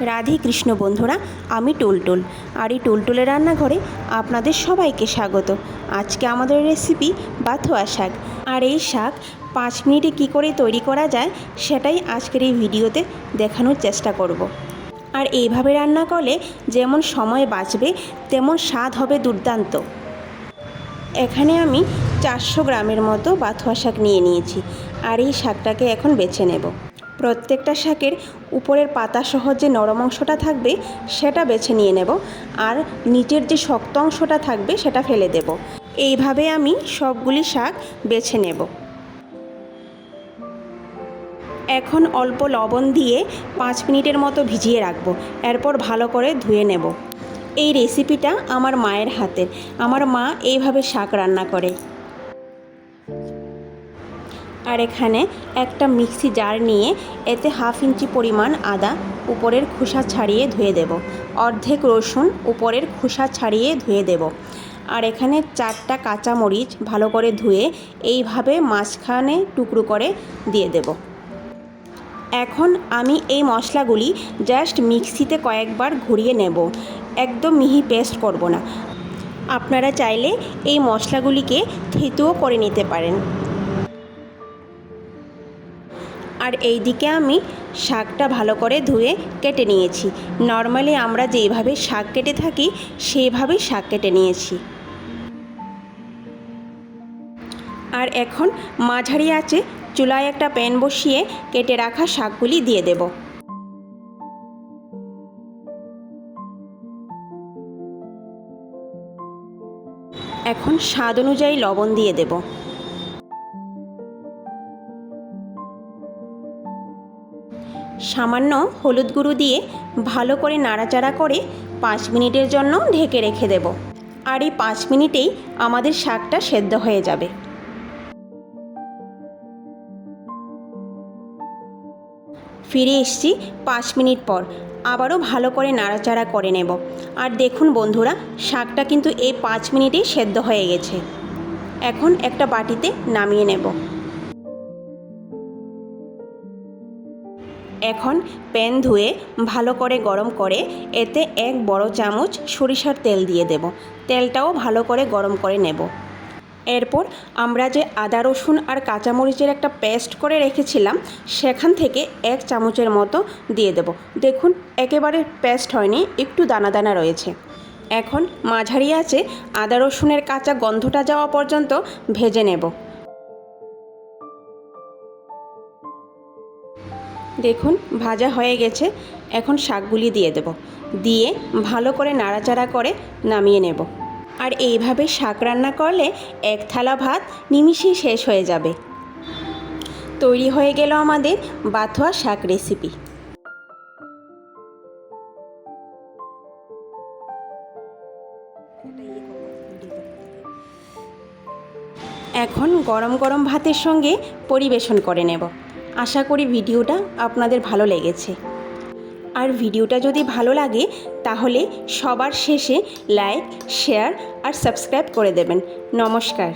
রাধে কৃষ্ণ বন্ধুরা, আমি টুলটুল। আর এই টুলটুলের রান্নাঘরে আপনাদের সবাইকে স্বাগত। আজকে আমাদের রেসিপি বাথুয়া শাক। আর এই শাক পাঁচ মিনিটে কী করে তৈরি করা যায়, সেটাই আজকের এই ভিডিওতে দেখানোর চেষ্টা করব। আর এইভাবে রান্না করলে যেমন সময় বাঁচবে, তেমন স্বাদ হবে দুর্দান্ত। এখানে আমি চারশো গ্রামের মতো বাথুয়া শাক নিয়ে নিয়েছি। আর এই শাকটাকে এখন বেছে নেব। প্রত্যেকটা শাকের উপরের পাতাসহ যে নরম অংশটা থাকবে, সেটা বেছে নিয়ে নেব। আর নিচের যে শক্ত অংশটা থাকবে, সেটা ফেলে দেব। এইভাবে আমি সবগুলি শাক বেছে নেব। এখন অল্প লবণ দিয়ে পাঁচ মিনিটের মতো ভিজিয়ে রাখব। এরপর ভালো করে ধুয়ে নেব। এই রেসিপিটা আমার মায়ের হাতের। আমার মা এইভাবে শাক রান্না করে। আর এখানে একটা মিক্সি জার নিয়ে এতে হাফ ইঞ্চি পরিমাণ আদা উপরের খোসা ছাড়িয়ে ধুয়ে দেব। অর্ধেক রসুন উপরের খোসা ছাড়িয়ে ধুয়ে দেব। আর এখানে চারটা কাঁচা মরিচ ভালো করে ধুয়ে এইভাবে মাঝখানে টুকরো করে দিয়ে দেব। এখন আমি এই মশলাগুলি জাস্ট মিক্সিতে কয়েকবার ঘুরিয়ে নেব। একদম মিহি পেস্ট করব না। আপনারা চাইলে এই মশলাগুলিকে থেতুও করে নিতে পারেন। আর এই দিকে আমি শাকটা ভালো করে ধুয়ে কেটে নিয়েছি। নর্মালি আমরা যেইভাবে শাক কেটে থাকি সেইভাবেই শাক কেটে নিয়েছি। আর এখন মাঝারি আছে চুলায় একটা প্যান বসিয়ে কেটে রাখা শাকগুলি দিয়ে দেব। এখন স্বাদ অনুযায়ী লবণ দিয়ে দেব। সামান্য হলুদ গুঁড়ো দিয়ে ভালো করে নাড়াচাড়া করে পাঁচ মিনিটের জন্য ঢেকে রেখে দেব। আর এই পাঁচ মিনিটেই আমাদের শাকটা সেদ্ধ হয়ে যাবে। ফিরে এসছি পাঁচ মিনিট পর। আবারও ভালো করে নাড়াচাড়া করে নেব। আর দেখুন বন্ধুরা, শাকটা কিন্তু এই পাঁচ মিনিটেই সেদ্ধ হয়ে গেছে। এখন একটা বাটিতে নামিয়ে নেব। এখন প্যান ধুয়ে ভালো করে গরম করে এতে এক বড় চামচ সরিষার তেল দিয়ে দেব। তেলটাও ভালো করে গরম করে নেব। এরপর আমরা যে আদা, রসুন আর কাঁচামরিচের একটা পেস্ট করে রেখেছিলাম, সেখান থেকে এক চামচের মতো দিয়ে দেব। দেখুন, একেবারে পেস্ট হয়নি, একটু দানা দানা রয়েছে। এখন মাঝারি আছে আদা, রসুনের কাঁচা গন্ধটা যাওয়া পর্যন্ত ভেজে নেব। দেখুন, ভাজা হয়ে গেছে। এখন শাকগুলি দিয়ে দেব। দিয়ে ভালো করে নাড়াচাড়া করে নামিয়ে নেব। আর এইভাবে শাক রান্না করলে এক থালা ভাত নিমিষেই শেষ হয়ে যাবে। তৈরি হয়ে গেল আমাদের বাথুয়া শাক রেসিপি। এখন গরম গরম ভাতের সঙ্গে পরিবেশন করে নেব। আশা করি ভিডিওটা আপনাদের ভালো লেগেছে। আর ভিডিওটা যদি ভালো লাগে, তাহলে সবার শেষে লাইক শেয়ার আর সাবস্ক্রাইব করে দেবেন। নমস্কার।